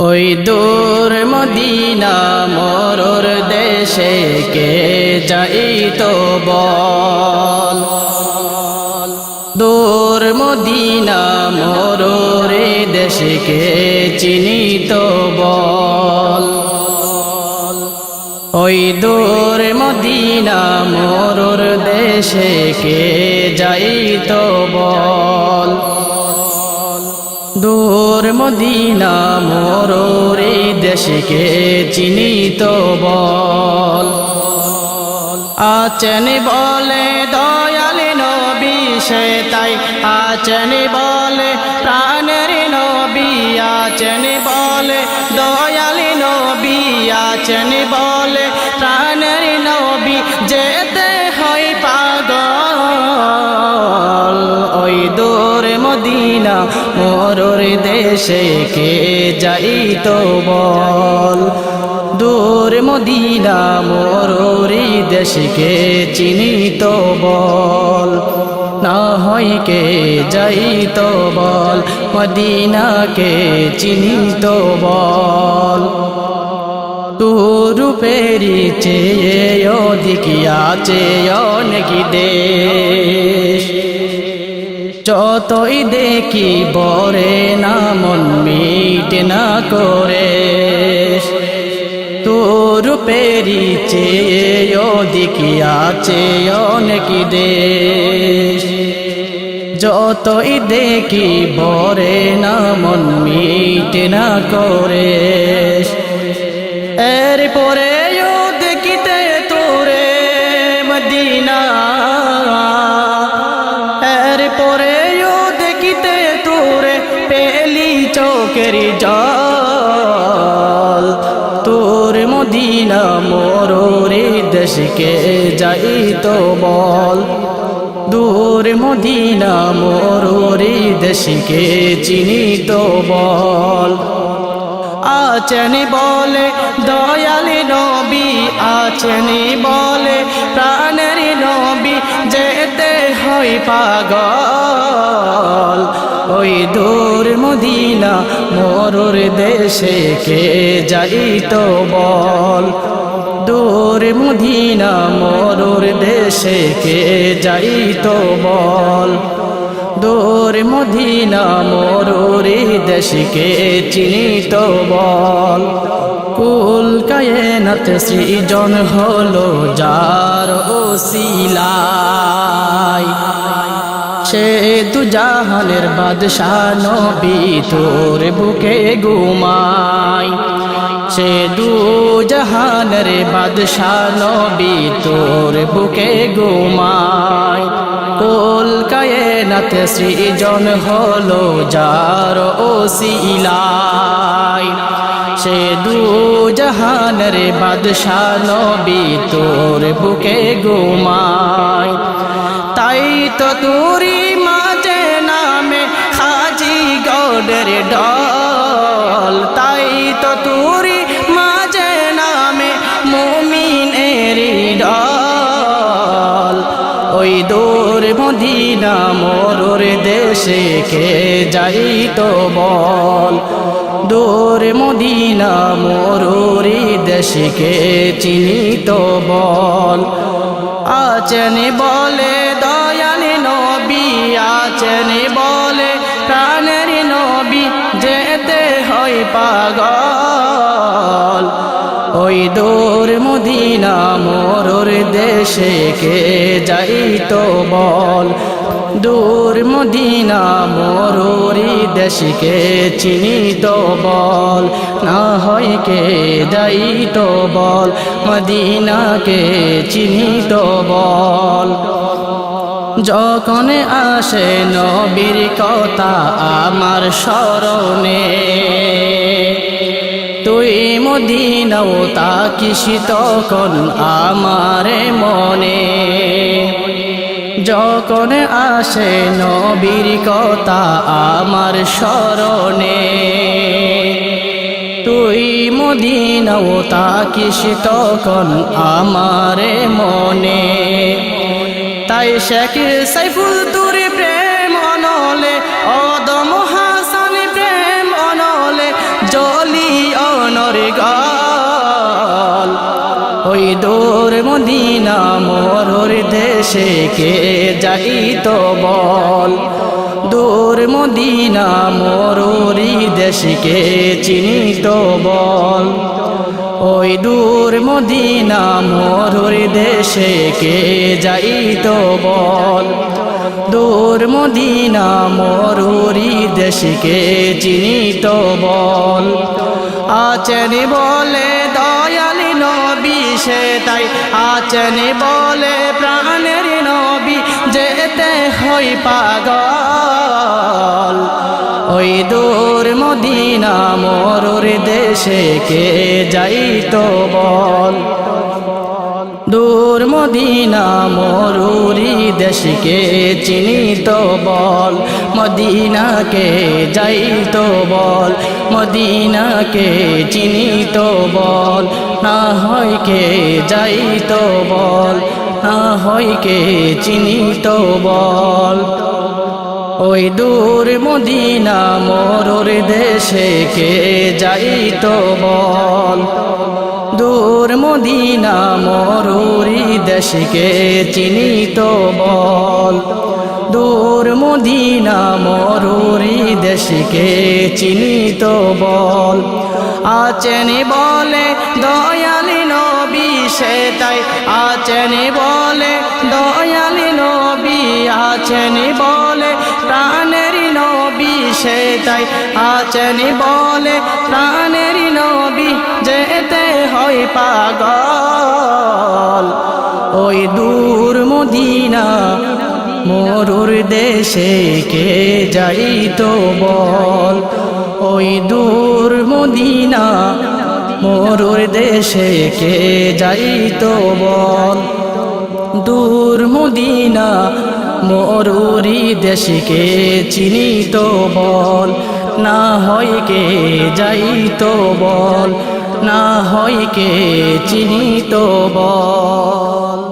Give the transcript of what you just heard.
ওই দূর মদিনা মরুর দেশে কে যাইত বল? দূর মদিনা মরুর দেশে কে চিনিত বল? ওই দূর মদিনা মরুর দেশে কে যাইত বল? দূর মদিনা, মোরে দেশকে চিনিত বল। আচেন বলে দয়াল নবী সে তাই আচেন বলে প্রাণের নবী আচেন বলে দয়াল নবী আচেন বলে প্রাণের নবী, যেতে মদিনা, মোরর দেশে কে যাইত বল? দূর মদিনা, মোরর দেশকে চিনিত বল? না হয় কে যাইত বল মদিনাকে চিনিত বল? রূপেরি চেয়ে অধিকিয়া চেয়ে অনেক দেশ। যতই দেখি বরে না মন মিট না করে। তোর পেরি চেয়ে অধিকিয়া চেয়ে অনেক দেশ। যতই দেখি বরে না মন মিট না করে। এর পরে দেখিতে তোরে মদিনা চোখের জল। তোর মদিনা মোরে দেশকে যাই তো বল। দূর মদিনা মোরে দেশকে চিনি তো বল। আছেন বলে দয়ালি নবী, আছেন বলে প্রাণের নবী, যেতে হয় পাগল। মদিনা, মোরুর দেশে কে যাইত বল? দূর মদিনা, মোরুর দেশে কে যাইত বল? দূর মদিনা মোরে দেশকে চিনিত বল? কুল কায়নাত সৃজন হলো যার ওসিলাই সে দু জাহানের বাদশাহ নবী, তোর বুকে ঘুমাই সে দু জাহানের বাদশাহ নবী, তোর বুকে ঘুমাই কলকায়নাতে সৃজন হলো যার ওসিলাই সে দু জাহানের বাদশাহ নবী, তোর বুকে ঘুমাই তাই তো তুরি মাঝে নামে খাজি গৌডের ডল তাই তো তুরি মাঝে নামে মুমিনের ডল ওই দূর মদিনা মোর দেশে কে যাই তো বল। দূর মদিনা মোর দেশকে চিনিত বল। আচেন বলে, দয়াল নবী আচেন বলে, প্রাণের নবী যেতে হয় পাগল। ওই দূর মদিনা মোরর দেশে কে যাইতো বল? দূর মদিনা মোররি দেশকে চিনিত বল, না হয় কে যাইতো বল, মদিনাকে চিনিত বল। যখন আসে নবীর কথা আমার স্মরণে, তুই মদিনাও তাকিস তখন আমার মনে। যখন আসে নবীর কথা আমার স্মরণে, তুই মদিনাও তাকিস তখন আমার মনে। তাই শেখির সাইফুল তুরি প্রেম অনলে, অদম হাসান প্রেম অনলে, জলি অনর গল। ওই দোর মদিন দেশে কে যাইত বল। দূর মদিনা মরুরি দেশকে চিনিত বল। ওই দূর মদিনা মরুর দেশে কে যাইত বল। দূর মদিনা মরুরি দেশকে চিনিত বল। আচেন বলে নবী সে তাই আচেন বলে, প্রাণের নবী যেতে হই পাগল। ওই দূর মদিনা মরুর দেশে কে যাইত বল? মদিনা মরুরি দেশকে চিনিত বল, মদিনাকে যাইত বল, মদিনাকে চিনিত বল, না হয় কে যাইত বল, না হয় কে চিনিত বল। ওই দূর মদিনা মরুর দেশে কে যাইত বল। দূর মদিনা মরুরি দেশকে চিনিত বল। দূর মদিনা মরুরি দেশকে চিনিত বল। আচেনি বলে দয়ালি নবী সে তাই আচেনি বলে দয়ালি নবী আচেনি বলে প্রাণের নবী সে তাই আচেনি বলে প্রাণের নবী যেতে হয় পাগল, ওই দূর মদিনা, মরুর দেশে কে যাইতো বল? ওই দূর মদিনা, মরুর দেশে কে যাইতো বল? দূর মদিনা মরুরি দেশকে চিনিত বল? না হয় কে যাইত বল? না হয় কে চিনিত বল।